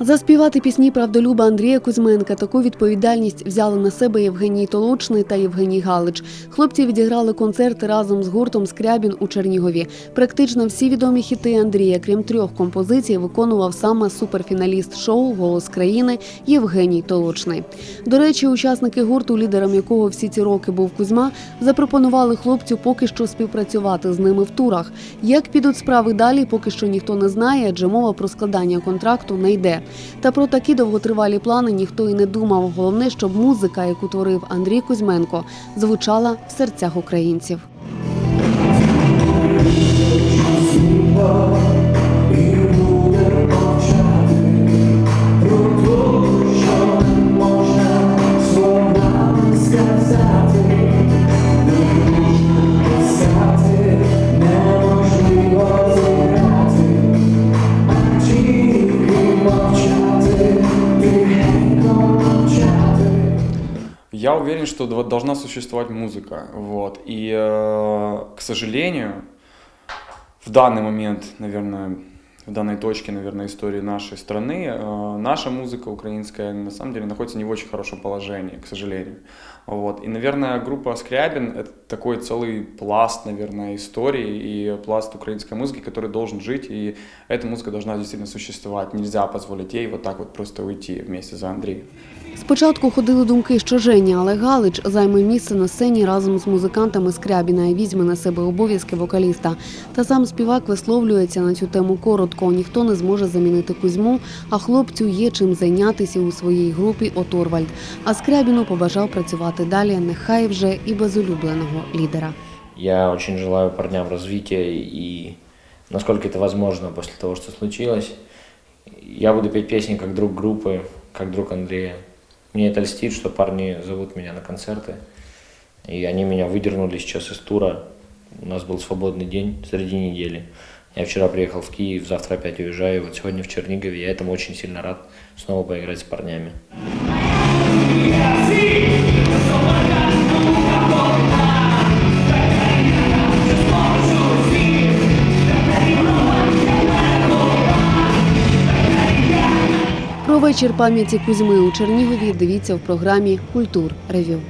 Заспівати пісні правдолюба Андрія Кузьменка таку відповідальність взяли на себе Євгеній Толочний та Євгеній Галич. Хлопці відіграли концерти разом з гуртом Скрябін у Чернігові. Практично всі відомі хіти Андрія, крім трьох композицій, виконував саме суперфіналіст шоу Голос країни Євгеній Толочний. До речі, учасники гурту, лідером якого всі ці роки був Кузьма, запропонували хлопцю поки що співпрацювати з ними в турах. Як підуть справи далі, поки що ніхто не знає, адже мова про складання контракту не йде. Та про такі довготривалі плани ніхто і не думав. Головне, щоб музика, яку творив Андрій Кузьменко, звучала в серцях українців. Я уверен, что дво- должна существовать музыка. Вот. И, э, к сожалению, в данный момент, наверное, в данной точке, наверное, истории нашей страны, э, наша музыка украинская на самом деле находится не в очень хорошем положении, к сожалению. Вот. И, наверное, группа Скрябин — это такой целый пласт, наверное, истории и пласт украинской музыки, который должен жить, и эта музыка должна действительно существовать. Нельзя позволить ей вот так вот просто уйти вместе за Андреем. Спочатку ходили думки, що Женя, але Галич займе місце на сцені разом з музикантами Скрябіна і візьме на себе обов'язки вокаліста. Та сам співак висловлюється на цю тему коротко. Ніхто не зможе замінити Кузьму, а хлопцю є чим зайнятися у своїй групі Оторвальд. А Скрябіну побажав працювати далі, нехай вже і без улюбленого лідера. Я очень желаю парням развития и насколько это возможно после того, что случилось. Я буду петь песни как друг группы, как друг Андрея. Мне это льстит, что парни зовут меня на концерты. И они меня выдернули сейчас из тура. У нас был свободный день среди недели. Я вчера приехал в Киев, завтра опять уезжаю. Вот сегодня в Чернигове. Я этому очень сильно рад снова поиграть с парнями. Про вечір пам'яті Кузьми у Чернігові дивіться в програмі Культур Ревю.